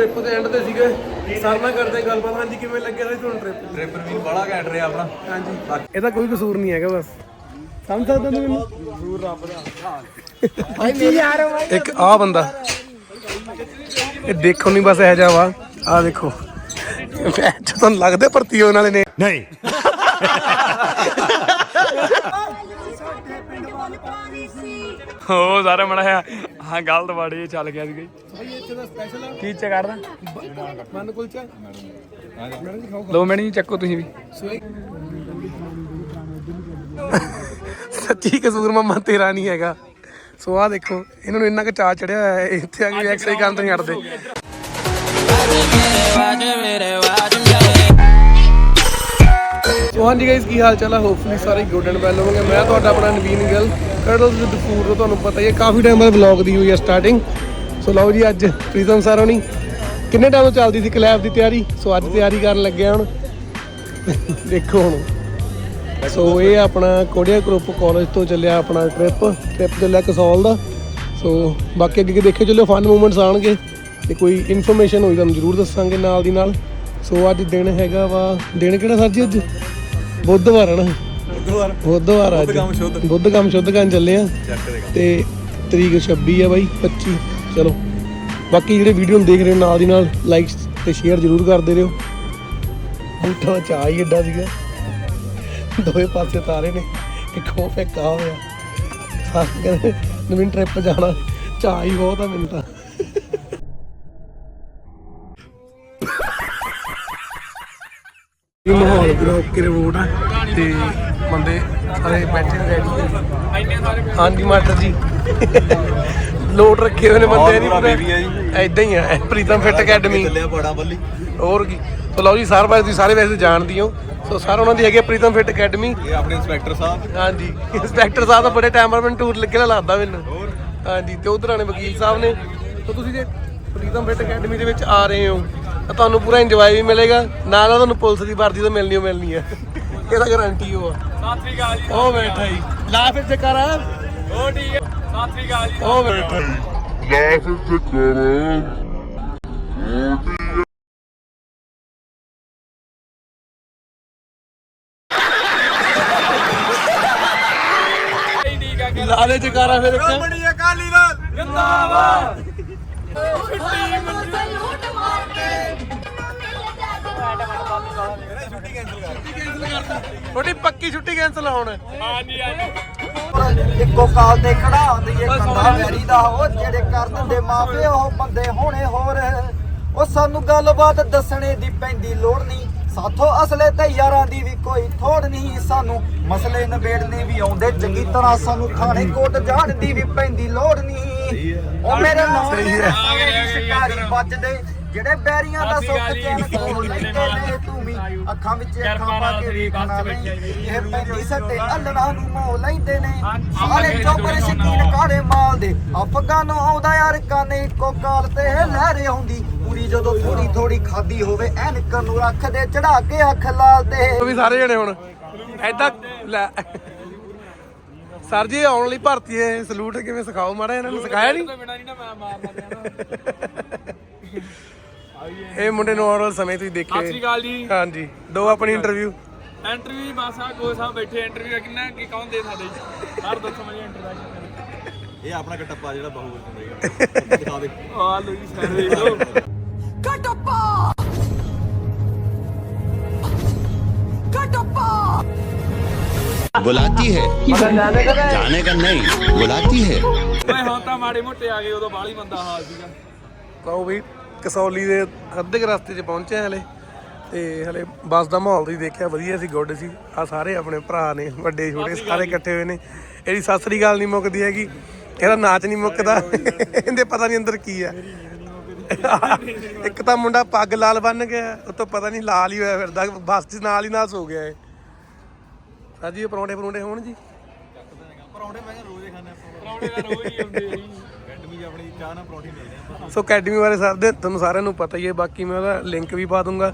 Trip ਦੇ end ਤੇ ਸੀਗੇ। ਸਰ ਨਾਲ ਕਰਦੇ ਗੱਲਬਾਤ। ਹਾਂਜੀ ਕਿਵੇਂ ਲੱਗਿਆ ਸੀ ਤੁਹਾਨੂੰ ਟ੍ਰਿਪ ਟ੍ਰਿਪ ਵੀ ਬੜਾ ਘੈਂਟ ਰਿਹਾ ਆਪਣਾ। ਹਾਂਜੀ। ਇਹਦਾ ਕੋਈ ਕਸੂਰ ਨਹੀਂ ਹੈਗਾ ਬਸ। ਸਮਝ ਸਕਦੇ ਹੋ ਮੈਨੂੰ? ਕਸੂਰ ਰੱਬ ਦਾ ਭਾਈ ਯਾਰ ਇੱਕ ਆ ਬੰਦਾ। ਇਹ ਦੇਖੋ ਨਹੀਂ ਬਸ ਇਹ ਜਾ ਵਾ। ਆ ਦੇਖੋ। ਮੈਂ ਤੁਹਾਨੂੰ ਲੱਗਦਾ ਭਰਤੀ ਹੋਣ ਵਾਲੇ ਨੇ। ਨਹੀਂ। ਹੋ ਸਾਰਾ ਮੜਾ ਹਾਂ ਗਲਤ ਬਾੜੀ ਚੱਲ ਗਿਆ ਸੀ ਭਾਈ ਇੱਥੇ ਦਾ ਸਪੈਸ਼ਲ ਆ। ਕੀ ਚ ਕਰਦਾ? ਮਨ ਕੁਲਚਾ ਮੈਡਮ ਜੀ ਖਾਓ ਲੋ ਮੈਡਮ ਜੀ ਚੱਕੋ ਤੁਸੀਂ ਵੀ। ਸੱਚੀ ਕਸੂਰ ਮਮਾ ਤੇਰਾ ਨਹੀਂ ਹੈਗਾ। ਸੋ ਆ ਦੇਖੋ ਇਹਨਾਂ ਨੂੰ ਇੰਨਾ ਕੁ ਚਾਹ ਚੜਿਆ ਹੋਇਆ ਹੈ ਇੱਥੇ ਆ ਕੇ ਐਕਸਰਸਾਈਜ਼ ਕਰਨ ਤੋਂ ਨਹੀਂ ਹਟਦੇ ਸੋ ਹਾਂਜੀ ਗਾਇਸ ਕੀ ਹਾਲ ਚਾਲ ਹੈ ਹੋਪਫੁਲੀ ਸਾਰੇ ਗੁੱਡ ਐਂਡ ਵੈਲ ਹੋਵੋਗੇ। ਮੈਂ ਤੁਹਾਡਾ ਆਪਣਾ Naveen Gill curdles with food ਤੋਂ ਤੁਹਾਨੂੰ ਪਤਾ ਹੀ ਹੈ, ਕਾਫੀ ਟਾਈਮ ਬਾਅਦ ਵਲੌਗ ਦੀ ਹੋਈ ਹੈ ਸਟਾਰਟਿੰਗ ਸੋ ਲਓ ਜੀ ਅੱਜ ਪ੍ਰੀਤਮ ਸਰ ਹੋਣੀ। ਕਿੰਨੇ ਟਾਈਮ ਤੋਂ ਚੱਲਦੀ ਸੀ ਕਲੈਬ ਦੀ ਤਿਆਰੀ? ਸੋ ਅੱਜ ਤਿਆਰੀ ਕਰਨ ਲੱਗਿਆ ਹੁਣ। ਦੇਖੋ ਹੁਣ। ਸੋ ਇਹ ਆਪਣਾ ਕੋੜੀਆ ਗਰੁੱਪ ਕਾਲਜ ਤੋਂ ਚੱਲਿਆ ਆਪਣਾ ਟ੍ਰਿਪ ਟ੍ਰਿਪ ਚੱਲਿਆ ਕਸੌਲ ਦਾ। ਸੋ ਬਾਕੀ ਅੱਗੇ ਅੱਗੇ ਦੇਖੇ ਚੱਲਿਓ ਫਨ ਮੂਮੈਂਟਸ ਆਣਗੇ ਤੇ ਕੋਈ ਇਨਫੋਰਮੇਸ਼ਨ ਹੋਈ ਤੁਹਾਨੂੰ ਜ਼ਰੂਰ ਦੱਸਾਂਗੇ ਨਾਲ ਦੀ ਨਾਲ। ਸੋ ਅੱਜ ਦਿਨ ਹੈਗਾ ਵਾ, ਦਿਨ ਕਿਹੜਾ ਸਰ ਜੀ ਅੱਜ? ਬੁੱਧਵਾਰ ਹੈ ਨਾ ਬੁੱਧਵਾਰ ਬੁੱਧਵਾਰ ਅੱਜ ਕੰਮ ਸ਼ੁੱਧ। ਬੁੱਧ ਕੰਮ ਸ਼ੁੱਧ ਕਰਨ ਚੱਲੇ ਆ। ਚੈੱਕ ਤੇ ਤਰੀਕ 26 ਆ ਬਾਈ 25 ਚਲੋ। ਬਾਕੀ ਜਿਹੜੇ ਵੀਡੀਓ ਨੂੰ ਦੇਖ ਰਹੇ ਹੋ ਨਾਲ ਦੀ ਨਾਲ ਲਾਈਕ ਤੇ ਸ਼ੇਅਰ ਜ਼ਰੂਰ ਕਰਦੇ ਰਹੋ। ਬੂਟਾ ਚਾਹ ਹੀ ਏਡਾ ਸੀਗਾ। ਦੋਵੇਂ ਪਾਸੇ ਤਾਰੇ ਨੇ। ਇੱਕ ਉਹ ਫੇਕਾ ਹੋਇਆ। ਸਾਰੇ ਕਹਿੰਦੇ ਨਵੀਂ ਟ੍ਰਿਪ ਜਾਣਾ। ਚਾਹ ਹੀ ਬਹੁਤ ਆ ਮੈਨੂੰ ਤਾਂ। ਇਹ ਮਾਹੌਲ ਪੂਰਾ ਓਕੇ ਰਿਪੋਰਟ ਆ ਤੇ ਬੰਦੇ ਸਾਰੇ ਬੈਠੇ ਰੈਡੀ ਹਾਂਜੀ ਮਾਸਟਰ ਜੀ। ਲੋਡ ਰੱਖੇ ਹੋਏ ਨੇ ਬੰਦੇ ਨਹੀਂ ਪੂਰਾ। ਐਦਾਂ ਹੀ ਆ ਪ੍ਰੀਤਮ ਫਿੱਟ ਅਕੈਡਮੀ ਚੱਲਿਆ ਬੜਾ ਬੱਲੀ। ਹੋਰ ਕੀ। ਸੋ ਲਓ ਜੀ ਸਾਰ ਬਾਰੇ ਤੁਸੀਂ ਸਾਰੇ ਵੈਸੇ ਜਾਣਦੀ ਹੋ ਸੋ ਸਰ ਉਹਨਾਂ ਦੀ ਹੈਗੀ ਪ੍ਰੀਤਮ ਫਿੱਟ ਅਕੈਡਮੀ ਇਹ ਆਪਣੇ ਇੰਸਪੈਕਟਰ ਸਾਹਿਬ। ਹਾਂਜੀ। ਇੰਸਪੈਕਟਰ ਸਾਹਿਬ ਦਾ ਬੜੇ ਟਾਈਮ ਬਾਅਦ ਮੈਨੂੰ ਟੂਰ ਲੱਗਣਾ ਲੱਗਦਾ ਮੈਨੂੰ। ਹਾਂਜੀ ਤੇ ਉਧਰ ਆਣੇ ਵਕੀਲ ਸਾਹਿਬ ਨੇ। ਸੋ ਤੁਸੀਂ ਜੇ ਪ੍ਰੀਤਮ ਫਿੱਟ ਅਕੈਡਮੀ ਦੇ ਵਿੱਚ ਆ ਰਹੇ ਹੋ ਤੁਹਾਨੂੰ ਪੂਰਾ ਇੰਜੋਏ ਵੀ ਮਿਲੇਗਾ। ਨਾਲ ਨਾਲ ਤੁਹਾਨੂੰ ਪੁਲਿਸ ਦੀ ਵਰਦੀ ਤਾਂ ਮਿਲਣੀ ਓ ਮਿਲਣੀ ਹੈ ਇਹਦਾ ਗਾਰੰਟੀ ਉਹ ਆ। ਸਤਿ ਸ੍ਰੀ ਅਕਾਲ ਜੀ। ਉਹ ਬੈਠਾ ਹੀ ਲਾ ਫਿਰ ਚੱਕਰ ਹੋ ਠੀਕ ਹੈ ਸਤਿ ਸ੍ਰੀ ਅਕਾਲ ਜੀ। ਉਹ ਬੈਠਾ ਹੀ ਠੀਕ ਹੈ ਲਾ ਦੇ ਜਕਾਰਾ ਫਿਰ ਇੱਕ। ਬੜੀ ਅਕਾਲੀ ਦਲ। ਜਿੰਦਾਬਾਦ। ਤੁਹਾਡੀ ਪੱਕੀ ਛੁੱਟੀ ਕੈਨਸਲ ਹੋਣ। ਹਾਂਜੀ ਹਾਂਜੀ। ਇੱਕੋ ਕਾਲ ਤੇ ਖੜਾ ਹੁੰਦੀ ਏ ਕੰਦਾ ਵੈਰੀ ਦਾ ਉਹ ਜਿਹੜੇ ਕਰ ਦਿੰਦੇ ਮਾਪੇ ਉਹ ਬੰਦੇ ਹੋਣੇ ਹੋਰ। ਉਹ ਸਾਨੂੰ ਗੱਲਬਾਤ ਦੱਸਣੇ ਦੀ ਪੈਂਦੀ ਲੋੜ ਨਹੀਂ। ਸਾਥੋਂ ਅਸਲੇ ਤੇ ਯਾਰਾਂ ਦੀ ਵੀ ਕੋਈ ਥੋੜ ਨਹੀਂ। ਸਾਨੂੰ ਮਸਲੇ ਨਿਬੇੜਨੇ ਵੀ ਆਉਂਦੇ ਚੰਗੀ ਤਰ੍ਹਾਂ ਸਾਨੂੰ ਥਾਣੇ ਕੋਟ ਜਾਣ ਦੀ ਵੀ ਪੈਂਦੀ ਲੋੜ ਨਹੀਂ। ਉਹ ਮੇਰੇ ਨਾਲ ਦੇ ਸ਼ਿਕਾਰੀ ਬਚਦੇ ਜਿਹੜੇ ਬੈਰੀਆਂ ਦਾ ਸੁੱਖ ਚੈਨ ਕੋਲ ਲੈਂਦੇ ਨੇ ਤੂੰ ਵੀ ਅੱਖਾਂ ਵਿੱਚ ਅੱਖਾਂ ਪਾ ਕੇ ਵੇਖਣਾ ਨਹੀਂ। ਇਹ ਪੈਂਦੀ ਸੱਟੇ ਅੱਲਣਾ ਨੂੰ ਮੋਹ ਲੈਂਦੇ ਨੇ। ਸਾਰੇ ਚੋਪਰ ਸ਼ਕੀਨ ਕਾੜੇ ਮਾਲ ਦੇ। ਅਫਗਾਨੋਂ ਆਉਂਦਾ ਯਾਰ ਕਾਨੇ ਇੱਕੋ ਕਾਲ ਤੇ ਲਹਿਰੇ ਹੁੰਦੀ ਪੂਰੀ ਜਦੋਂ ਥੋੜੀ ਥੋੜੀ ਖਾਦੀ ਹੋਵੇ ਐਨਕ ਨੂੰ ਰੱਖਦੇ ਚੜਾ ਕੇ ਅੱਖ ਲਾਲ ਤੇ ਉਹ ਵੀ ਸਾਰੇ ਜਣੇ ਹੁਣ। ਐਦਾਂ ਲੈ। ਸਰ ਜੀ ਆਉਣ ਲਈ ਭਰਤੀ ਹੈ। ਸਲੂਟ ਕਿਵੇਂ ਸਿਖਾਓ ਮਾੜਾ ਇਹਨਾਂ ਨੂੰ? ਸਿਖਾਇਆ ਨਹੀਂ? ਬਿਨਾ ਨਹੀਂ ਨਾ ਮੈਂ ਮਾਰਨਾ ਇਹ ਮੁੰਡੇ ਨੂੰ ਆਉਣ ਵਾਲੇ ਸਮੇਂ ਤੁਸੀਂ ਸਤਿ ਸ੍ਰੀ ਦੇਖੇ ਅਕਾਲ ਜੀ ਹਾਂਜੀ ਦੋ ਆਪਣੀ ਇੰਟਰਵਿਊ ਇੰਟਰਵਿਊ ਮਾਸਾ ਕੋ ਸਾਹਿਬ ਬੈਠੇ ਇੰਟਰਵਿਊ ਕਿੰਨਾ ਕੀ ਕੌਣ ਦੇ ਸਕਦੇ ਜੀ ਸਰ ਦੱਸੋ ਮੈਨੂੰ ਇੰਟਰਵਿਊ ਇਹ ਆਪਣਾ ਕਟੱਪਾ ਜਿਹੜਾ ਬਾਹੂ ਵਰਗਾ ਦਿਖਾ ਦੇ ਆ ਲੋ ਜੀ ਸਰ ਦੇਖ ਲਓ बुलाती है जाने का नहीं बुलाती है ਮੈਂ ਹੁਣ ਤਾਂ ਮਾੜੇ ਮੋਟੇ ਆ ਗਏ ਉਦੋਂ ਬਾਲੀ ਬੰਦਾ ਹਾਲ ਸੀਗਾ ਕਹੋ ਵੀ ਕਸੌਲੀ ਦੇ ਅੱਧੇ ਕੁ ਰਸਤੇ 'ਚ ਪਹੁੰਚੇ ਹਾਂ ਹਲੇ ਤੇ ਹਲੇ ਬੱਸ ਦਾ ਮਾਹੌਲ ਤੁਸੀਂ ਦੇਖਿਆ ਵਧੀਆ ਸੀ ਗੁੱਡ ਸੀ। ਆ ਸਾਰੇ ਆਪਣੇ ਭਰਾ ਨੇ ਵੱਡੇ ਛੋਟੇ ਸਾਰੇ ਇਕੱਠੇ ਹੋਏ ਨੇ। ਇਹਦੀ ਸਤਿ ਸ੍ਰੀ ਅਕਾਲ ਨਹੀਂ ਮੁੱਕਦੀ ਹੈਗੀ ਇਹਦਾ ਨਾਚ ਨਹੀਂ ਮੁੱਕਦਾ। ਇਹਦੇ ਪਤਾ ਨਹੀਂ ਅੰਦਰ ਕੀ ਆ। ਇੱਕ ਤਾਂ ਮੁੰਡਾ ਪੱਗ ਲਾਲ ਬੰਨ ਗਿਆ ਉਹ ਤੋਂ ਪਤਾ ਨਹੀਂ ਲਾਲ ਹੀ ਹੋਇਆ ਫਿਰਦਾ ਬੱਸ 'ਚ ਨਾਲ ਹੀ ਨਾਲ ਸੋ ਗਿਆ ਇਹ। ਸਾਜੀ ਇਹ ਪਰੌਂਠੇ ਪਰੌਂਠੇ ਹੋਣ ਜੀ? ਪਰੌਂਠੇ ਮੈਂ ਰੋਜ਼ ਹੀ ਪਰੌਣੇ ਦਾ ਰੋਜ਼ ਹੀ ਹੁੰਦੇ ਆ ਜੀ। ਆਪਣੀ ਚਾਹ ਨਾਲ ਪਰੌਂਠੇ ਸੋ ਅਕੈਡਮੀ ਬਾਰੇ ਸਰ ਦੇ ਤੁਹਾਨੂੰ ਸਾਰਿਆਂ ਨੂੰ ਪਤਾ ਹੀ ਹੈ ਬਾਕੀ ਮੈਂ ਉਹਦਾ ਲਿੰਕ ਵੀ ਪਾ ਦੂੰਗਾ।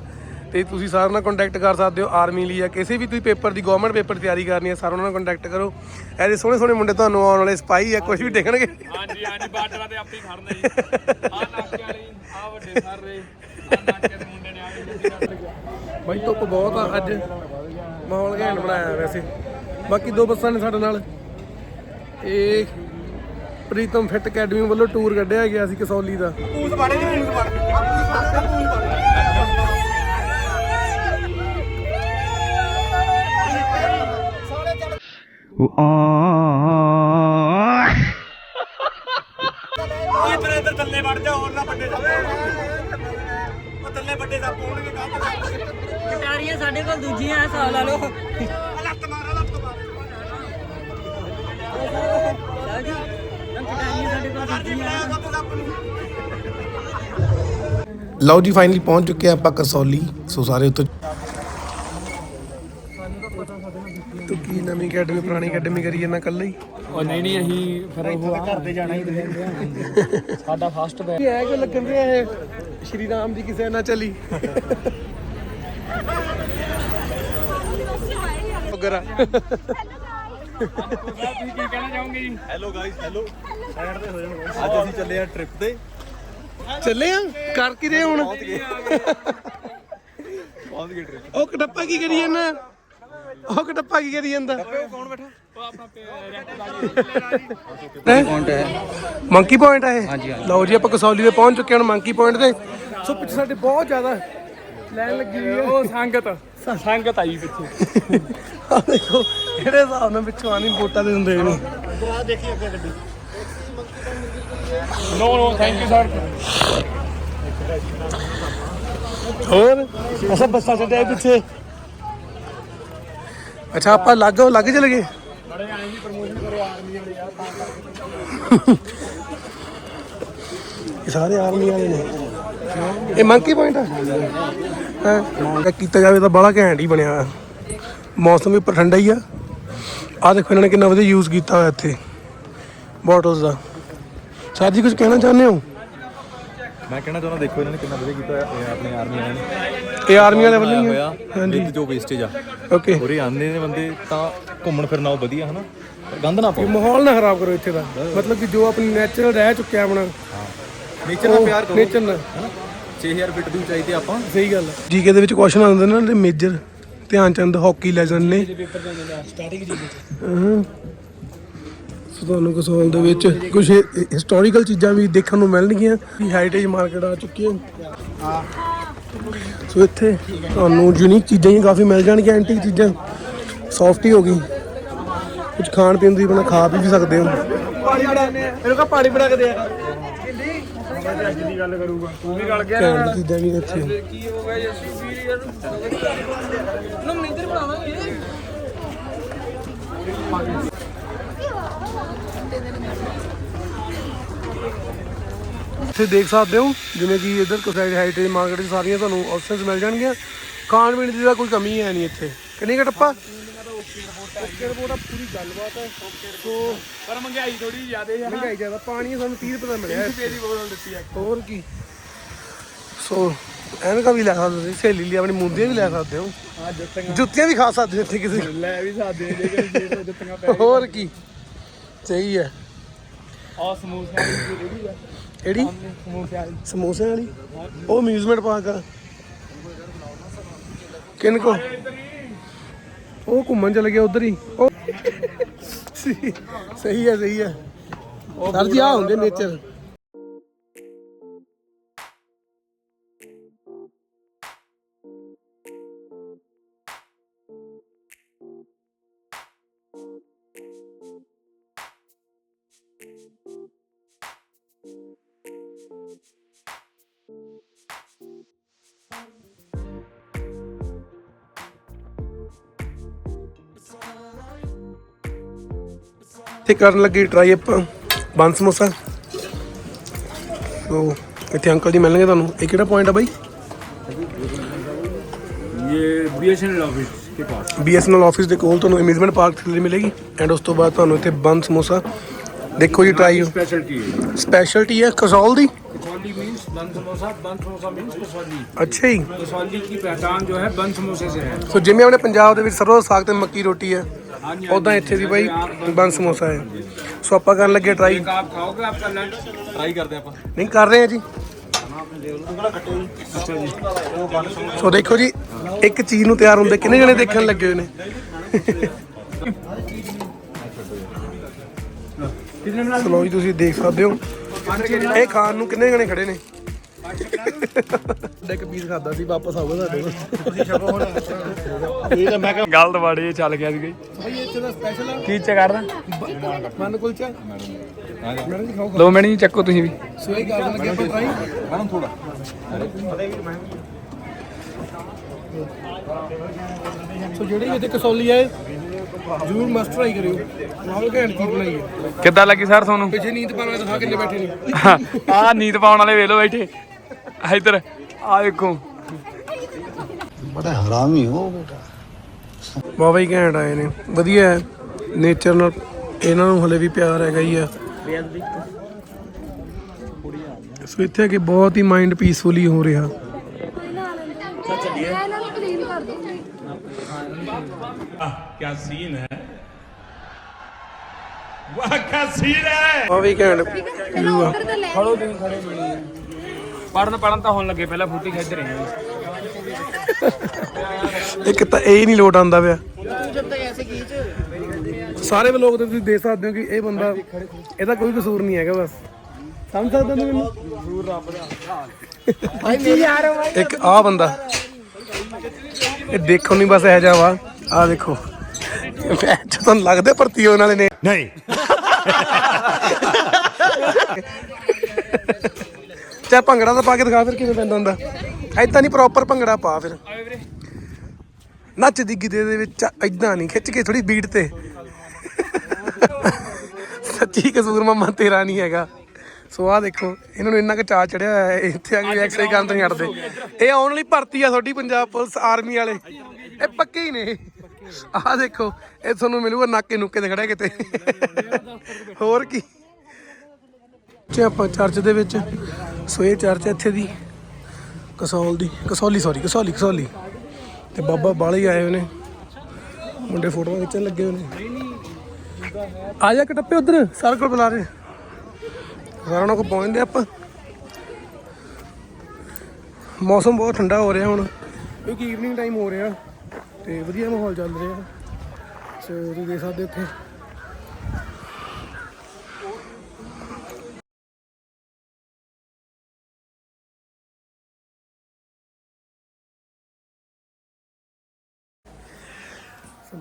ਤੇ ਤੁਸੀਂ ਸਾਰਿਆਂ ਨਾਲ ਕੰਟੈਕਟ ਕਰ ਸਕਦੇ ਹੋ ਆਰਮੀ ਲਈ ਜਾਂ ਕਿਸੇ ਵੀ ਤੁਸੀਂ ਪੇਪਰ ਦੀ ਗਵਰਨਮੈਂਟ ਪੇਪਰ ਤਿਆਰੀ ਕਰਨੀ ਹੈ ਸਾਰਿਆਂ ਨਾਲ ਕੰਟੈਕਟ ਕਰੋ। ਐਦੇ ਸੋਹਣੇ ਸੋਹਣੇ ਮੁੰਡੇ ਤੁਹਾਨੂੰ ਆਉਣ ਵਾਲੇ ਸਪਾਈ ਆ ਕੁਝ ਵੀ ਦੇਖਣਗੇ। ਹਾਂਜੀ ਹਾਂਜੀ ਬਾਰਡਰਾਂ ਤੇ ਆਪੇ ਖੜਨੇ ਜੀ। ਆ ਨਾਕੇ ਵਾਲੀ ਆ ਆ ਵੱਡੇ ਸਾਰੇ ਨਾਕੇ ਦੇ ਮੁੰਡੇ ਨੇ ਆ ਕੇ ਬਾਈ ਧੁੱਪ ਬਹੁਤ ਆ ਅੱਜ ਮਾਹੌਲ ਘੈਂਟ ਬਣਾਇਆ ਵੈਸੇ। ਬਾਕੀ ਦੋ ਬੱਸਾਂ ਨੇ ਸਾਡੇ ਨਾਲ। ਇਹ ਪ੍ਰੀਤਮ ਫਿੱਟ ਅਕੈਡਮੀ ਵੱਲੋਂ ਟੂਰ ਕੱਢਿਆ ਗਿਆ ਸੀ ਕਸੌਲੀ ਦਾ। ਕਟਾਰੀਆਂ ਸਾਡੇ ਕੋਲ ਦੂਜੀਆਂ ਐ ਸਾਲ ਲਾ ਲਓ। ਲੱਤ ਮਾਰ ਲੱਤ ਮਾਰ। ਕਟਾਰੀਆਂ ਸਾਡੇ ਕੋਲ ਦੂਜੀਆਂ ਲਓ ਜੀ ਫਾਈਨਲੀ ਪਹੁੰਚ ਚੁੱਕੇ ਆਪਾਂ ਕਸੌਲੀ। ਸੋ ਸਾਰੇ ਉੱਤੇ ਤੂੰ ਕੀ ਨਵੀਂ ਅਕੈਡਮੀ ਪੁਰਾਣੀ ਅਕੈਡਮੀ ਕਰੀ ਜਾਂਦਾ ਕੱਲਾ ਹੀ? ਉਹ ਨਹੀਂ ਨਹੀਂ ਅਸੀਂ ਫਿਰ ਉਹ ਘਰ ਤੇ ਜਾਣਾ ਹੀ ਸਾਡਾ ਫਸਟ ਬੈਚ ਇਹ ਹੈ ਕਿ ਲੱਗਣ ਰਿਹਾ ਇਹ? ਸ਼੍ਰੀ ਰਾਮ ਦੀ ਕਿਸੇ ਨਾਲ ਚੱਲੀ। ਵਗਰਾ ਤੁਸੀਂ ਕੀ ਕਹਿਣਾ ਚਾਹੋਗੇ ਜੀ ਹੈਲੋ ਗਾਇਸ ਹੈਲੋ ਸਾਈਡ ਤੇ ਹੋ ਜਾਓ ਅੱਜ ਅਸੀਂ ਚੱਲੇ ਆ ਟ੍ਰਿਪ ਤੇ। ਚੱਲੇ ਆ ਕਰ ਕੀ ਰਹੇ ਹੁਣ? ਪਹੁੰਚ ਗਏ। ਟ੍ਰਿਪ ਉਹ ਕਟੱਪਾ ਕੀ ਕਰੀ ਜਾਂਦਾ? ਉਹ ਕਟੱਪਾ ਕੀ ਕਰੀ ਜਾਂਦਾ? ਕੌਣ ਬੈਠਾ? ਉਹ ਆਪਣਾ ਰੈਂਟ ਹੈ ਮੰਕੀ ਪੁਆਇੰਟ ਹੈ ਹਾਂਜੀ। ਲਓ ਜੀ ਆਪਾਂ ਕਸੌਲੀ ਦੇ ਪਹੁੰਚ ਚੁੱਕੇ ਹਾਂ ਮੰਕੀ ਪੁਆਇੰਟ ਤੇ। ਸੋ ਪਿੱਛੇ ਸਾਡੇ ਬਹੁਤ ਜ਼ਿਆਦਾ ਲਾਈਨ ਲੱਗੀ ਹੋਈ ਹੈ। ਉਹ ਸੰਗਤ। ਸੰਗਤ ਆਈ ਪਿੱਛੇ। ਆ ਦੇਖੋ ਕਿਹੜੇ ਹਿਸਾਬ ਨਾਲ ਪਿੱਛੋਂ ਆਣੀ ਵੋਟਾਂ ਦੇ ਹੁੰਦੇ ਨੇ no no thank you sir ਹੋਰ? ਅਸਾਂ ਬੱਸਾਂ ਚੱਡੇ ਪਿੱਛੇ। ਅੱਛਾ ਆਪਾਂ ਲੱਗ ਲੱਗ ਚਲੇ ਗਏ। ਬੜੇ ਆਏ ਜੀ ਪ੍ਰਮੋਸ਼ਨ ਕਰੋ ਆਰਮੀ ਵਾਲੇ ਆ ਤਾਂ ਕਰਕੇ ਇਹ ਸਾਰੇ ਆਰਮੀ ਵਾਲੇ ਨੇ। ਇਹ ਮੰਕੀ ਪੁਆਇੰਟ ਆ? ਹਾਂ? ਕੀਤਾ ਜਾਵੇ ਤਾਂ ਬੜਾ ਘੈਂਟ ਹੀ ਬਣਿਆ। ਮੌਸਮ ਵੀ ਠੰਡਾ ਹੀ ਆ। ਆ ਦੇਖੋ ਇਹਨਾਂ ਨੇ ਕਿੰਨਾ ਵਧੀਆ ਯੂਜ਼ ਕੀਤਾ ਹੋਇਆ ਇੱਥੇ ਬੋਟਲਸ ਦਾ। ਸਰ ਜੀ ਕੁਝ ਕਹਿਣਾ ਚਾਹੁੰਦੇ ਹੋ? ਮੈਂ ਕਹਿਣਾ ਚਾਹੁੰਦਾ ਦੇਖੋ ਇਹਨਾਂ ਨੇ ਕਿੰਨਾ ਵਧੀਆ ਕੀਤਾ ਹੋਇਆ, ਆਪਣੇ ਆਰਮੀ ਵਾਲਿਆਂ ਨੇ। ਇਹ ਆਰਮੀ ਵਾਲੇ ਵੱਲੋਂ ਹੀ? ਹੋਇਆ ਹਾਂਜੀ। ਜੋ ਵੇਸਟੇਜ ਆ। ਓਕੇ ਉਰੇ ਆਉਂਦੇ ਨੇ ਬੰਦੇ ਤਾਂ ਘੁੰਮਣ ਫਿਰਨਾ ਉਹ ਵਧੀਆ ਹਨਾ? ਪਰ ਗੰਦ ਨਾ ਪਾਓ। ਮਾਹੌਲ ਨਾ ਖਰਾਬ ਕਰੋ ਇੱਥੇ ਦਾ। ਮਤਲਬ ਕਿ ਜੋ ਆਪਣੀ ਨੈਚੁਰਲ ਰਹਿ ਚੁੱਕਿਆ ਆਪਣਾ। ਨੇਚਰ ਨਾਲ ਪਿਆਰ ਕਰੋ। ਨੇਚਰ ਨਾਲ 6000 ਫਿਟ ਦੀ ਉਚਾਈ ਤੇ ਆਪਾਂ। ਸਹੀ ਗੱਲ ਜੀਕੇ ਦੇ ਵਿੱਚ ਕੁਐਸਚਨ ਆਉਂਦੇ ਨੇ ਨਾ major Dhyan Chand hockey legend ਨੇ ਸਟਾਰਟਿੰਗ ਜੀ ਹਾਂ। ਸੋ ਤੁਹਾਨੂੰ ਕਸੌਲ ਦੇ ਵਿੱਚ ਕੁਝ ਹਿਸਟੋਰੀਕਲ ਚੀਜ਼ਾਂ ਵੀ ਦੇਖਣ ਨੂੰ ਮਿਲਣਗੀਆਂ। ਵੀ ਹੈਰੀਟੇਜ ਮਾਰਕੀਟ ਆ ਚੁੱਕੀ ਹੈ। ਸੋ ਇੱਥੇ ਤੁਹਾਨੂੰ ਯੂਨੀਕ ਚੀਜ਼ਾਂ ਹੀ ਕਾਫੀ ਮਿਲ ਜਾਣਗੀਆਂ ਐਂਟੀਕ ਚੀਜ਼ਾਂ। ਸੌਫਟੀ ਹੋ ਗਈ। ਕੁਝ ਖਾਣ ਪੀਣ ਦੀ ਬਣਾ ਖਾ ਪੀ ਵੀ ਸਕਦੇ ਹੋ। ਪਾਣੀ ਬਣਾ ਇਹਨੂੰ ਕਾ ਪਾਣੀ ਬਣਾ ਕੇ ਦੇ। ਅੱਜ ਦੀ ਗੱਲ ਕਰੂਗਾ। ਤੂੰ ਵੀ ਗੱਲ ਗਿਆ ਘੈਂਟ ਚੀਜ਼ਾਂ ਵੀ ਇੱਥੇ। ਕੀ ਹੋ ਗਿਆ ਯਸੂ ਵੀ ਯਾਰ। ਨੂੰ ਬਣਾਵਾਂਗੇ। ਦੇਖ ਸਕਦੇ ਹੋ ਜਿਵੇਂ ਕਿ ਇਧਰ ਕੋਸਾਈਡ ਹੈਰੀਟੇਜ ਮਾਰਕੀਟ 'ਚ ਸਾਰੀਆਂ ਤੁਹਾਨੂੰ ਆਪਸ਼ਨਸ ਮਿਲ ਜਾਣਗੀਆਂ। ਖਾਣ ਪੀਣ ਦੀ ਤਾਂ ਕੋਈ ਕਮੀ ਹੈ ਨਹੀਂ ਇੱਥੇ। ਕਿੰਨੀ ਘਟੱਪਾ ਓਕੇ ਰਿਪੋਰਟ ਆ ਪੂਰੀ ਗੱਲਬਾਤ ਹੈ ਸੋ ਪਰ ਮਹਿੰਗਾਈ ਥੋੜੀ ਜ਼ਿਆਦੇ ਆ ਮਹਿੰਗਾਈ ਜ਼ਿਆਦਾ ਪਾਣੀ ਸਾਨੂੰ 30 ਰੁਪਏ ਦਾ ਮਿਲਿਆ ਇੱਥੇ। ਰੁਪਏ ਦੀ ਬੋਤਲ ਦਿੱਤੀ ਆ। ਹੋਰ ਕੀ? ਸੋ ਐਨਕਾਂ ਵੀ ਲੈ ਸਕਦੇ ਹੋ ਸਹੇਲੀ ਲਈ ਆਪਣੀ ਮੁੰਦੀਆਂ ਵੀ ਲੈ ਸਕਦੇ ਹੋ। ਆ ਜੁੱਤੀਆਂ ਜੁੱਤੀਆਂ ਵੀ ਖਾ ਸਕਦੇ ਹੋ ਇੱਥੇ ਕਿਸੇ ਲੈ ਵੀ ਜੇ ਜੁੱਤੀਆਂ ਪੈ ਹੋਰ ਕੀ? ਸਹੀ ਹੈ। ਆ ਆ ਕਿਹੜੀ? ਸਮੋਸਿਆਂ ਦੀ ਸਮੋਸੇ ਵਾਲੀ। ਉਹ ਅਮਿਊਜ਼ਮੈਂਟ ਪਾਰਕ ਆ। ਕਿਨ ਕੋ? ਉਹ ਘੁੰਮਣ ਚਲੇ ਗਿਆ ਉਧਰ ਹੀ। ਉਹ ਸਹੀ ਹੈ ਸਹੀ ਹੈ। ਸਰ ਜੀ ਆ ਹੁੰਦੇ ਨੇਚਰ ਤੇ ਕਰਨ ਲੱਗੇ ਟਰਾਈ ਆਪਾਂ ਬੰਦ ਸਮੋਸਾ ਸੋ ਇੱਥੇ ਅੰਕਲ ਜੀ ਮਿਲਣਗੇ ਤੁਹਾਨੂੰ ਇਹ ਕਿਹੜਾ ਪੁਆਇੰਟ ਆ ਬਾਈ ये बीएसएनएल ऑफिस के पास ਬੀਐਸਐਨਐਲ ਆਫਿਸ ਦੇ ਕੋਲ ਤੁਹਾਨੂੰ ਅਮਿਊਜ਼ਮੈਂਟ ਪਾਰਕ ਥੱਲੇ ਮਿਲੇਗੀ ਐਂਡ ਉਸ ਤੋਂ ਬਾਅਦ ਤੁਹਾਨੂੰ ਇੱਥੇ ਬੰਦ ਸਮੋਸਾ ਦੇਖੋ ਜੀ ਟਰਾਈ स्पेशलिटी है ਸਪੈਸ਼ਲਟੀ ਹੈ ਕਸੌਲ ਦੀ कसौली मीन्स बन समोसा बन समोसा मीन्स कसौली ਅੱਛਾ ਜੀ कसौली की पहचान जो है बन समोसे से है ਸੋ ਜਿਵੇਂ ਆਪਣੇ ਪੰਜਾਬ ਦੇ ਵਿੱਚ ਸਰੋਂ ਦਾ ਸਾਗ ਤੇ ਮੱਕੀ ਰੋਟੀ ਹੈ हाँ जी ਉਦਾਂ ਇੱਥੇ ਦੀ ਬਾਈ ਬਨ ਸਮੋਸਾ ਹੈ। ਸੋ ਆਪਾਂ ਕਰਨ ਲੱਗੇ ਟਰਾਈ ਨਹੀਂ ਕਰ ਰਹੇ ਆ ਜੀ। ਸੋ ਦੇਖੋ ਜੀ ਇੱਕ ਚੀਜ਼ ਨੂੰ ਤਿਆਰ ਹੁੰਦੇ ਕਿੰਨੇ ਜਣੇ ਦੇਖਣ ਲੱਗੇ ਹੋਏ ਨੇ? ਸੋ ਲਓ ਜੀ ਤੁਸੀਂ ਦੇਖ ਸਕਦੇ ਹੋ। ਇਹ ਖਾਣ ਨੂੰ ਕਿੰਨੇ ਜਣੇ ਖੜੇ ਨੇ? ਇੱਕ ਪੀਸ ਖਾਦਾ ਸੀ ਵਾਪਸ ਆਊਗਾ ਸਾਡੇ ਕੋਲ। ਤੁਸੀਂ ਛਕੋ ਹੁਣ। ਗੱਲ ਦਵਾੜੇ ਚੱਲ ਗਿਆ ਸੀ ਭਾਈ ਇੱਥੇ ਦਾ ਸਪੈਸ਼ਲ ਆ। ਕੀ ਚ ਕਰਦਾ ਮਨ ਕੁਲਚਾ? ਮੈਡਮ ਜੀ ਖਾਓ ਦੋ ਮਿੰਟ ਜੀ ਚੱਕੋ ਤੁਸੀਂ ਵੀ। ਸੋ ਇਹ ਗੱਲ ਲੱਗੇ ਆਪਾਂ ਟਰਾਈ ਮੈਡਮ ਥੋੜਾ ਸੋ ਜਿਹੜੀ ਇੱਥੇ ਕਸੌਲੀ ਹੈ ਜਰੂਰ ਮਸਟ ਟਰਾਈ ਕਰਿਓ। ਨਾਲ ਘੈਂਟ ਚੀਜ਼ ਬਣਾਈ ਹੈ ਕਿੱਦਾਂ ਲੱਗੀ ਸਰ ਤੁਹਾਨੂੰ? ਪਿੱਛੇ ਨੀਂਦ ਪਾਣ ਵਾਲੇ ਦਿਖਾ ਕਿੰਨੇ ਬੈਠੇ ਨੇ। ਆ ਨੀਂਦ ਪਾਉਣ ਵਾਲੇ ਵੇਖ ਲਓ ਬੈਠੇ। ਇੱਧਰ ਆ ਦੇਖੋ बड़ा हरामी हो बेटा ਬਾਬਾ ਹੀ ਘੈਂਟ ਆਏ ਨੇ ਵਧੀਆ ਹੈ ਨੇਚਰ ਨਾਲ ਇਹਨਾਂ ਨੂੰ ਹਲੇ ਵੀ ਪਿਆਰ ਹੈਗਾ ਹੀ ਆ ਸੋ ਇੱਥੇ ਆ ਕੇ ਬਹੁਤ ਹੀ ਮਾਈਂਡ ਪੀਸਫੁਲੀ ਹੋ ਰਿਹਾ ਇਹਨਾਂ ਨੂੰ ਕਲੀਨ ਕਰ ਦੋ क्या सीन है वाह क्या सीन है ਬਾਬਾ ਹੀ ਘੈਂਟ ਵਿਊ ਆ ਪੜਨ ਪੜਨ ਤਾਂ ਹੁਣ ਲੱਗੇ ਪਹਿਲਾਂ ਫੁੱਟੀ ਖਿੱਚ ਰਹੇ ਆ ਇੱਕ ਤਾਂ ਇਹ ਹੀ ਨਹੀਂ ਲੋਟ ਆਉਂਦਾ ਪਿਆ। ਸਾਰੇ ਵਲੋਗ ਤੇ ਤੁਸੀਂ ਦੇਖ ਸਕਦੇ ਹੋ ਕਿ ਇਹ ਬੰਦਾ ਇਹਦਾ ਕੋਈ ਕਸੂਰ ਨਹੀਂ ਹੈਗਾ ਬਸ। ਸਮਝ ਸਕਦੇ ਹੋ ਮੈਨੂੰ? ਕਸੂਰ ਰੱਬ ਦਾ ਇੱਕ ਆ ਬੰਦਾ। ਇਹ ਦੇਖੋ ਨਹੀਂ ਬਸ ਇਹ ਜਾ ਵਾ ਆ ਦੇਖੋ। ਮੈਂ ਤੁਹਾਨੂੰ ਲੱਗਦਾ ਭਰਤੀ ਹੋਣ ਵਾਲੇ ਨੇ। नहीं ਚਾ ਭੰਗੜਾ ਤਾਂ ਪਾ ਕੇ ਦਿਖਾ ਫਿਰ ਕਿਵੇਂ ਪੈਂਦਾ ਹੁੰਦਾ। ਐਦਾਂ ਨਹੀਂ ਪ੍ਰੋਪਰ ਭੰਗੜਾ ਪਾ ਫਿਰ। ਨੱਚ ਦੀ ਗਿੱਦੇ ਦੇ ਵਿੱਚ ਐਦਾਂ ਨਹੀਂ ਖਿੱਚ ਕੇ ਥੋੜੀ ਬੀਟ ਤੇ। ਸੱਚੀ ਕਸੂਰ ਮਮਾ ਤੇਰਾ ਨਹੀਂ ਹੈਗਾ। ਸੋ ਆਹ ਦੇਖੋ ਇਹਨਾਂ ਨੂੰ ਇੰਨਾ ਕੁ ਚਾਅ ਚੜਿਆ ਹੋਇਆ ਹੈ ਇੱਥੇ ਆ ਕੇ ਐਕਸਰਸਾਈਜ਼ ਕਰਨ ਤੋਂ ਨਹੀਂ ਹਟਦੇ। ਇਹ ਆਉਣ ਲਈ ਭਰਤੀ ਆ ਤੁਹਾਡੀ ਪੰਜਾਬ ਪੁਲਿਸ ਆਰਮੀ ਵਾਲੇ। ਇਹ ਪੱਕੇ ਹੀ ਨੇ। ਆਹ ਦੇਖੋ ਇਹ ਤੁਹਾਨੂੰ ਮਿਲੂਗਾ ਨਾਕੇ ਨੁੱਕੇ ਤੇ ਖੜਿਆ ਕਿਤੇ। ਹੋਰ ਕੀ। ਚ ਆਪਾਂ ਚਰਚ ਦੇ ਵਿੱਚ ਸੋ ਇਹ ਚਰਚ ਇੱਥੇ ਦੀ, ਕਸੌਲ ਦੀ, ਕਸੌਲੀ ਸੌਰੀ ਕਸੌਲੀ ਕਸੌਲੀ। ਤੇ ਬਾਬਾ ਬਾਲੇ ਆਏ ਹੋਏ ਨੇ। ਮੁੰਡੇ ਫੋਟੋਆਂ ਖਿੱਚਣ ਲੱਗੇ ਹੋਏ ਨੇ। ਆ ਜਾ ਕਟੱਪੇ ਉਧਰ, ਸਾਰੇ ਕੋਲ ਬੁਲਾ ਰਹੇ ਸਾਰਿਆਂ ਨੂੰ ਕੋ ਪਹੁੰਚਦੇ ਆਪਾਂ। ਮੌਸਮ ਬਹੁਤ ਠੰਡਾ ਹੋ ਰਿਹਾ ਹੁਣ। ਕਿਉਂਕਿ ਈਵਨਿੰਗ ਟਾਈਮ ਹੋ ਰਿਹਾ ਤੇ ਵਧੀਆ ਮਾਹੌਲ ਚੱਲ ਰਿਹਾ। ਸੋ ਤੁਸੀਂ ਦੇਖ ਸਕਦੇ ਹੋ ਇੱਥੇ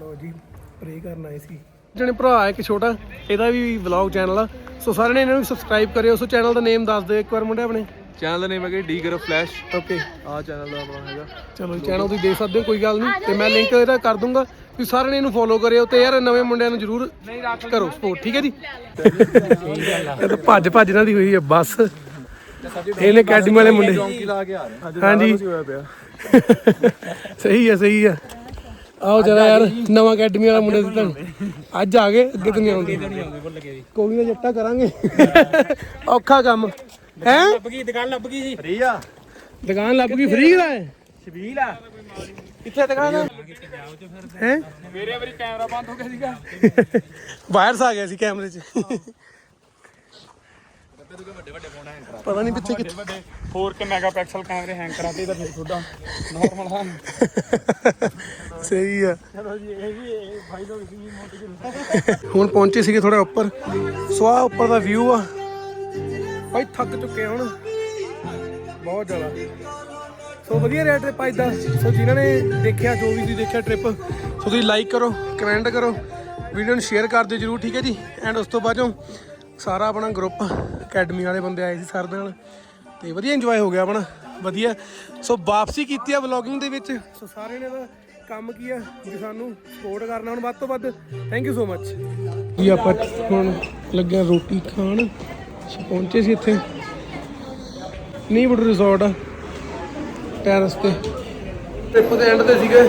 ਚਲੋ ਜੀ ਪ੍ਰੇ ਕਰਨ ਆਏ ਸੀ। ਜਣੇ ਭਰਾ ਹੈ ਇੱਕ ਛੋਟਾ ਇਹਦਾ ਵੀ ਵਲੌਗ ਚੈਨਲ ਆ। ਸੋ ਸਾਰਿਆਂ ਨੇ ਇਹਨਾਂ ਨੂੰ ਸਬਸਕ੍ਰਾਈਬ ਕਰਿਓ। ਸੋ ਚੈਨਲ ਦਾ ਨੇਮ ਦੱਸ ਦਿਓ ਇੱਕ ਵਾਰ ਮੁੰਡੇ ਆਪਣੇ। ਚੈਨਲ ਦਾ ਨੇਮ ਹੈ ਡੀ ਗਰੋ ਫਲੈਸ਼ ਓਕੇ ਆ ਚੈਨਲ ਦਾ ਆਪਣਾ ਹੈਗਾ। ਚਲੋ ਚੈਨਲ ਤੁਸੀਂ ਦੇਖ ਸਕਦੇ ਹੋ ਕੋਈ ਗੱਲ ਨਹੀਂ। ਤੇ ਮੈਂ ਲਿੰਕ ਇਹਦਾ ਕਰ ਦੂੰਗਾ। ਤੁਸੀਂ ਸਾਰਿਆਂ ਨੇ ਇਹਨੂੰ ਫੋਲੋ ਕਰਿਓ ਤੇ ਯਾਰ ਨਵੇਂ ਮੁੰਡਿਆਂ ਨੂੰ ਜਰੂਰ ਕਰੋ ਸਪੋਰਟ ਠੀਕ ਹੈ ਜੀ? ਇਹ ਤਾਂ ਭੱਜ ਭੱਜ ਨਾਲ ਦੀ ਹੋਈ ਹੈ ਬਸ। ਇਹਨੇ ਅਕੈਡਮੀ ਵਾਲੇ ਮੁੰਡੇ। ਲਾ ਹਾਂਜੀ। ਸਹੀ ਹੈ ਸਹੀ ਹੈ ਆਓ ਜਰਾ ਯਾਰ ਨਵਾਂ ਅਕੈਡਮੀ ਵਾਲਾ ਮੁੰਡੇ ਤੁਹਾਨੂੰ ਅੱਜ ਆ ਗਏ ਅੱਗੇ ਤੋਂ ਨਹੀਂ ਆਉਂਦੇ। ਕੋਈ ਨਾ ਜੱਟਾ ਕਰਾਂਗੇ। ਔਖਾ ਕੰਮ। ਹੈ? ਲੱਭ ਗਈ ਦੁਕਾਨ ਲੱਭ ਗਈ ਜੀ। ਫਰੀ ਆ। ਦੁਕਾਨ ਲੱਭ ਗਈ ਫ੍ਰੀ ਦਾ ਹੈ? ਛਬੀਲ ਆ। ਕਿੱਥੇ ਦੁਕਾਨ? ਹੈ? ਮੇਰੇ ਵਾਰੀ ਕੈਮਰਾ ਬੰਦ ਹੋ ਗਿਆ ਸੀਗਾ। ਵਾਇਰਸ ਆ ਗਿਆ ਸੀ ਕੈਮਰੇ 'ਚ। ਪਤਾ ਨਹੀਂ ਪਿੱਛੇ ਕਿੱਥੇ ਵੱਡੇ 4 ਮੈਗਾਪਿਕਸਲ ਕੈਮਰੇ ਹੈਂਗ ਕਰਾਤੇ ਤਾਂ ਫਿਰ ਥੋੜਾ ਨਾਰਮਲ ਹਾਂ ਸਹੀ ਆ। ਚਲੋ ਜੀ ਇਹ ਵੀ ਭਾਈ ਲੋਕ ਹੁਣ ਪਹੁੰਚੇ ਸੀਗੇ ਥੋੜਾ ਉੱਪਰ। ਸੋ ਉੱਪਰ ਦਾ ਵਿਊ ਆ। ਭਾਈ ਥੱਕ ਚੁੱਕੇ ਹੁਣ। ਬਹੁਤ ਜ਼ਿਆਦਾ। ਸੋ ਵਧੀਆ ਰਿਹਾ ਟ੍ਰਿਪ ਅੱਜ ਦਾ। ਸੋ ਜਿਨ੍ਹਾਂ ਨੇ ਦੇਖਿਆ ਜੋ ਵੀ ਤੁਸੀਂ ਦੇਖਿਆ ਟ੍ਰਿਪ ਸੋ ਤੁਸੀਂ ਲਾਈਕ ਕਰੋ ਕਮੈਂਟ ਕਰੋ। ਵੀਡੀਓ ਨੂੰ ਸ਼ੇਅਰ ਕਰ ਦਿਓ ਜਰੂਰ ਠੀਕ ਹੈ ਜੀ? ਐਂਡ ਉਸ ਤੋਂ ਬਾਅਦ ਚੋਂ ਸਾਰਾ ਆਪਣਾ ਗਰੁੱਪ ਅਕੈਡਮੀ ਵਾਲੇ ਬੰਦੇ ਆਏ ਸੀ ਸਰ ਦੇ ਨਾਲ ਤੇ ਵਧੀਆ ਇੰਜੋਏ ਹੋ ਗਿਆ ਆਪਣਾ, ਵਧੀਆ। ਸੋ ਵਾਪਸੀ ਕੀਤੀ ਆ ਵਲੌਗਿੰਗ ਦੇ ਵਿੱਚ। ਸੋ ਸਾਰਿਆਂ ਨੇ ਦਾ ਕੰਮ ਕੀ ਆ ਵੀ ਸਾਨੂੰ ਸਪੋਰਟ ਕਰਨਾ ਹੁਣ ਵੱਧ ਤੋਂ ਵੱਧ। ਥੈਂਕ ਯੂ ਸੋ ਮੱਚ ਜੀ, ਆਪਾਂ ਹੁਣ ਲੱਗਿਆ ਰੋਟੀ ਖਾਣ। ਅਸੀਂ ਪਹੁੰਚੇ ਸੀ ਇੱਥੇ। ਨੀਵੁੱਡ ਰਿਜ਼ੋਰਟ ਆ। ਟੈਰਸ ਤੇ। ਟ੍ਰਿਪ ਦੇ ਐਂਡ ਤੇ ਸੀਗੇ।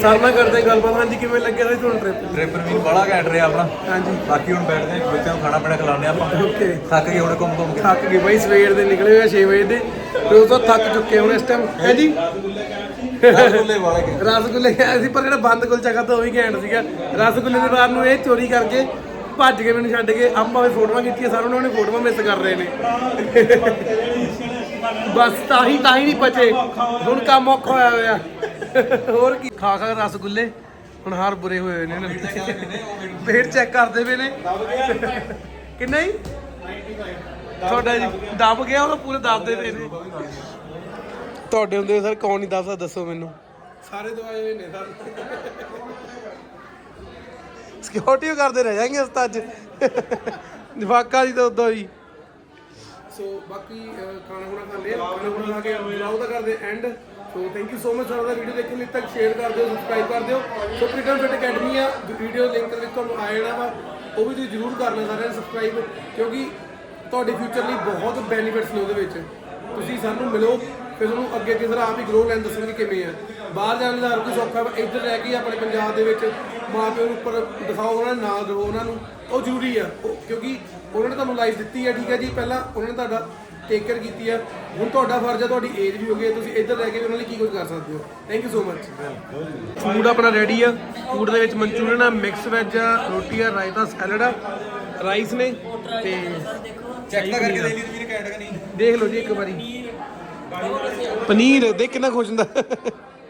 ਸਰ ਨਾਲ ਕਰਦੇ ਗੱਲਬਾਤ। ਹਾਂਜੀ ਕਿਵੇਂ ਲੱਗਿਆ ਸੀ ਤੁਹਾਨੂੰ ਟ੍ਰਿਪ ਟ੍ਰਿਪ ਵੀ ਬੜਾ ਘੈਂਟ ਰਿਹਾ ਆਪਣਾ। ਹਾਂਜੀ। ਬਾਕੀ ਹੁਣ ਬੈਠਦੇ ਹਾਂ ਬੱਚਿਆਂ ਨੂੰ ਖਾਣਾ ਪੀਣਾ ਖਿਲਾਉਂਦੇ ਆਪਾਂ। ਓਕੇ। ਥੱਕ ਗਏ ਹੁਣ ਘੁੰਮ ਘੁੰਮ ਕੇ। ਥੱਕ ਗਏ ਬਾਈ ਸਵੇਰ ਦੇ ਨਿਕਲੇ ਹੋਏ 6 ਵਜੇ ਦੇ। ਤੇ ਤੋਂ ਥੱਕ ਚੁੱਕੇ ਹੁਣ ਇਸ ਟਾਈਮ ਹੈ ਜੀ? ਰਸਗੁੱਲੇ ਵਾਲੇ ਕੇ ਰਸਗੁੱਲੇ ਖਾਏ ਸੀ ਪਰ ਜਿਹੜਾ ਬੰਦ ਕੁਲਚਾ ਖਾਧਾ ਉਹ ਵੀ ਘੈਂਟ ਸੀਗਾ। ਰਸਗੁੱਲੇ ਦੇ ਬਾਅਦ ਨੂੰ ਇਹ ਚੋਰੀ ਕਰਕੇ ਭੱਜ ਕੇ ਮੈਨੂੰ ਛੱਡ ਕੇ ਆਪਾਂ ਵੀ ਫੋਟੋਆਂ ਖਿੱਚੀਆਂ ਸਾਰੇ ਉਹਨਾਂ ਨੇ ਫੋਟੋਆਂ ਮਿਸ ਕਰ ਰਹੇ ਨੇ। ਬਸ ਤਾਂ ਹੀ ਤਾਂ ਹੀ ਨਹੀਂ ਪਚੇ। ਹੁਣ ਕੰਮ ਔਖਾ ਹੋਇਆ ਹੋਇਆ। ਹੋਰ ਕੀ? ਖਾ ਖਾ ਰਸਗੁੱਲੇ। ਹੁਣ ਹਾਰ ਬੁਰੇ ਹੋਏ ਹੋਏ ਨੇ ਇਹਨਾਂ ਦੇ। ਚੈੱਕ ਕਰਦੇ ਪਏ ਨੇ। ਕਿੰਨਾ ਹੀ ਤੁਹਾਡਾ ਜੀ ਦਬ ਗਿਆ ਉਹ ਤਾਂ ਪੂਰੇ ਦੱਬਦੇ ਪਏ ਨੇ। ਤੁਹਾਡੇ ਹੁੰਦੇ ਸਰ ਕੌਣ ਨਹੀਂ ਦੱਸਦਾ ਦੱਸੋ ਮੈਨੂੰ। ਸਾਰੇ ਦਵਾਏ ਹੋਏ ਨੇ ਸਰ। ਸਿਕਿਉਰਿਟੀ ਕਰਦੇ ਰਹਿ ਜਾਣਗੇ ਅਸਤਾ ਅੱਜ ਜਵਾਕਾਂ ਦੀ ਤਾਂ ਉਦੋਂ ਹੀ। ਸੋ ਬਾਕੀ ਅਹ, ਖਾਣਾ ਖੁਣਾ ਖਾ ਲਿਆ। ਖਾਣਾ ਖੁਣਾ ਖਾ ਕੇ ਬਲੌਗ ਦਾ ਕਰਦੇ and so thank you so much ਸਾਰਾ ਦਾ ਵੀਡੀਓ ਦੇਖਣ ਲਈ ਤੱਕ ਸ਼ੇਅਰ ਕਰ ਦਿਓ ਸਬਸਕ੍ਰਾਈਬ ਕਰ ਦਿਓ। ਸੋ ਪ੍ਰੀਟਨ ਫਿਟ ਅਕੈਡਮੀ ਆ ਵੀਡੀਓ ਲਿੰਕ ਦੇ ਵਿੱਚ ਤੁਹਾਨੂੰ ਆ ਜਾਣਾ ਵਾ। ਉਹ ਵੀ ਤੁਸੀਂ ਜ਼ਰੂਰ ਕਰਨਾ ਸਾਰਿਆਂ ਨੇ ਸਬਸਕ੍ਰਾਈਬ ਕਿਉਂਕਿ ਤੁਹਾਡੇ ਫਿਊਚਰ ਲਈ ਬਹੁਤ ਬੈਨੀਫਿਟਸ ਨੇ ਉਹਦੇ ਵਿੱਚ। ਤੁਸੀਂ ਸਾਨੂੰ ਮਿਲੋ, ਫਿਰ ਤੁਹਾਨੂੰ ਅੱਗੇ ਅੱਗੇ ਜ਼ਰਾ ਆਪ ਹੀ ਗਰੋ ਲੈਣ ਦੱਸਣਗੇ ਕਿਵੇਂ ਆ। ਬਾਹਰ ਜਾਣ ਦਾ ਹਰ ਕੋਈ ਸੌਖਾ ਵਾ, ਇੱਧਰ ਰਹਿ ਕੇ ਆਪਣੇ ਪੰਜਾਬ ਦੇ ਵਿੱਚ ਮਾਂ ਪਿਓ ਨੂੰ ਉੱਪਰ ਦਿਖਾਓ, ਉਹਨਾਂ ਨੂੰ ਨਾਲ ਰਹੋ ਉਹਨਾਂ ਨੂੰ। ਉਹ ਜ਼ਰੂਰੀ ਆ, ਉਹ- ਕਿਉਂਕਿ ਉਹਨਾਂ ਨੇ ਤੁਹਾਨੂੰ ਲਾਈਫ ਦਿੱਤੀ ਆ, ਠੀਕ ਹੈ ਜੀ। ਪਹਿਲਾਂ ਉਹਨਾਂ ਨੇ ਤੁਹਾਡਾ ਟੇਕ ਕੇਅਰ ਕੀਤੀ ਆ ਹੁਣ ਤੁਹਾਡਾ ਫਰਜ਼ ਆ ਤੁਹਾਡੀ ਏਜ ਵੀ ਹੋ ਗਈ ਹੈ ਤੁਸੀਂ ਇੱਧਰ ਰਹਿ ਕੇ ਵੀ ਉਹਨਾਂ ਲਈ ਕੀ ਕੁਝ ਕਰ ਸਕਦੇ ਹੋ। Thank you so much food ਆਪਣਾ ਰੈਡੀ ਆ। ਫੂਡ ਦੇ ਵਿੱਚ ਮਨਚੂਰੀਅਨ ਆ ਮਿਕਸ ਵੈਜ ਆ ਰੋਟੀ ਆ ਰਾਇਤਾ ਸੈਲਡ ਆ। ਰਾਈਸ ਨੇ ਤੇ ਚੈੱਕ ਤਾਂ ਕਰਕੇ ਦੇ ਲਈ ਵੀਰ ਕੈਟ ਨਹੀਂ। ਦੇਖ ਲਓ ਜੀ ਇੱਕ ਵਾਰੀ। ਪਨੀਰ ਦੇਖ ਕਿੰਨਾ ਖੁਸ਼ ਹੁੰਦਾ।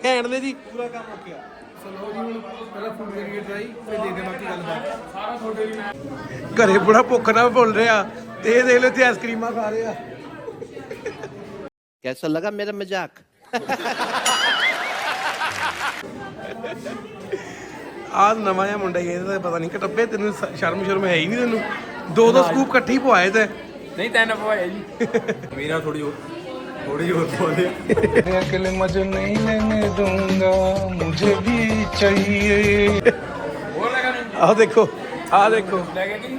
ਘੈਂਟ ਦੇ ਜੀ। ਪੂਰਾ ਕੰਮ ਓਕੇ ਆ ਚਲੋ ਜੀ ਹੁਣ ਪਹਿਲਾਂ ਫੂਡ ਕਰੀਏ ਟਰਾਈ ਫਿਰ ਦੇਖਦੇ ਬਾਕੀ ਗੱਲ ਬਾਤ। ਸਾਰਾ ਤੁਹਾਡੇ ਲਈ ਮੈਂ ਘਰੇ ਬੜਾ ਭੁੱਖ ਨਾਲ ਭੁੱਲ ਰਿਹਾ। ਤੇ ਇਹ ਦੇਖ ਲਓ ਤੇ ਆਈਸਕ੍ਰੀਮਾਂ ਖਾ ਰਹੇ ਆ। कैसा लगा मेरा मजाक ਆਹ ਨਵਾਂ ਜਿਹਾ ਮੁੰਡਾ ਹੀ ਹੈ, ਇਹਦਾ ਤਾਂ ਪਤਾ ਨਹੀਂ ਕਟੱਪੇ ਤੈਨੂੰ ਸ- ਸ਼ਰਮ ਸ਼ਰਮ ਹੈ ਹੀ ਨਹੀਂ ਤੈਨੂੰ ਦੋ ਦੋ ਸਕੂਪ ਇਕੱਠੇ ਹੀ ਪਵਾਏ ਤੇ ਨਹੀਂ ਤੈਨੂੰ ਪਵਾਇਆ ਜੀ ਮੇਰਾ ਥੋੜੀ ਥੋੜੀ ਹੋਰ ਬੋਲੇ अकेले मजे नहीं लेने दूंगा मुझे भी चाहिए ਹੋਰ ਲਗਾ ਨਹੀਂ ਆਹ ਦੇਖੋ ਆਹ ਦੇਖੋ ਲੈ ਗਿਆ ਕਿ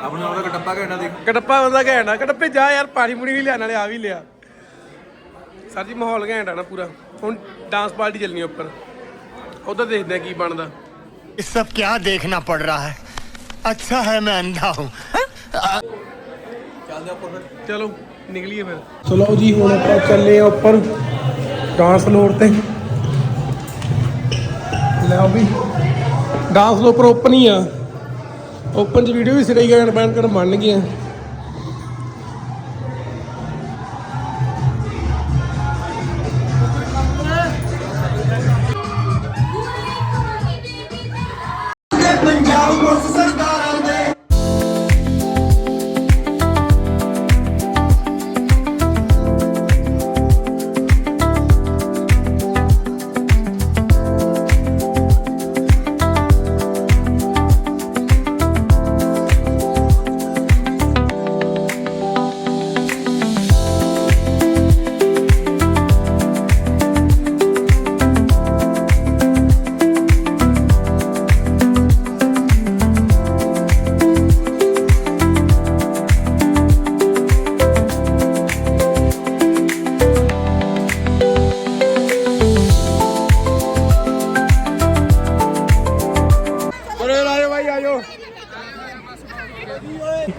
ਆਪਣੇ ਉਹਦਾ ਕਟੱਪਾ ਘੰਟਾ ਦੇਖ ਕਟੱਪਾ ਬੰਦਾ ਘੈਂਟ ਆ ਕਟੱਪੇ ਜਾ ਯਾਰ ਪਾਣੀ ਪੂਣੀ ਵੀ ਲਿਆਣ ਵਾਲੇ ਆ ਵੀ ਲਿਆ ਸਰ ਜੀ ਮਾਹੌਲ ਘੈਂਟ ਆ ਨਾ ਪੂਰਾ। ਹੁਣ ਡਾਂਸ ਪਾਰਟੀ ਚੱਲਣੀ ਉੱਪਰ। ਉਧਰ ਦੇਖਦੇ ਆ ਕੀ ਬਣਦਾ। ਇਹ ਸਭ ਕੀ ਦੇਖਣਾ ਪੜ ਰਿਹਾ ਹੈ? ਅੱਛਾ ਹੈ ਮੈਂ ਅੰਧਾ ਹੂੰ। ਫਿਰ। ਚਲੋ ਨਿਕਲੀਏ ਫਿਰ। ਚਲੋ ਜੀ ਹੁਣ ਆਪਾਂ ਚੱਲੇ ਆ ਉੱਪਰ ਡਾਂਸ ਫਲੋਰ ਤੇ। ਲੈ ਵੀ ਡਾਂਸ ਫਲੋਰ ਉੱਪਰ ਓਪਨ ਹੀ ਆ। ਓਪਨ ਚ ਵੀਡੀਓ ਵੀ ਸਿਰੇ ਗੈਂਡ ਬੈਂਡ ਕਰ ਮੰਨ ਗਏ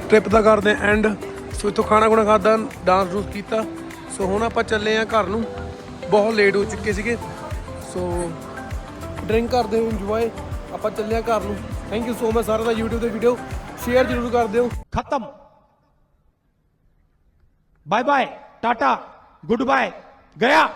ਟ੍ਰਿਪ ਦਾ ਕਰਦੇ ਐਂਡ। ਸੋ ਇਥੋਂ ਖਾਣਾ ਖੁਣਾ ਖਾਦਾ ਡਾਂਸ ਡੂਸ ਕੀਤਾ। ਸੋ ਹੁਣ ਆਪਾਂ ਚੱਲੇ ਆ ਘਰ ਨੂੰ। ਬਹੁਤ ਲੇਟ ਹੋ ਚੁੱਕੇ ਸੀਗੇ। ਸੋ ਡਰਿੰਕ ਕਰਦੇ ਹੋ ਇੰਜੋਏ ਆਪਾਂ ਚੱਲੇ ਆ ਘਰ ਨੂੰ। ਥੈਂਕ ਯੂ ਸੋ ਮਚ ਸਾਰਿਆਂ ਦਾ YouTube ਤੇ ਵੀਡੀਓ ਸ਼ੇਅਰ ਜ਼ਰੂਰ ਕਰ ਦਿਓ। ਖਤਮ। Bye bye tata good bye ਗਿਆ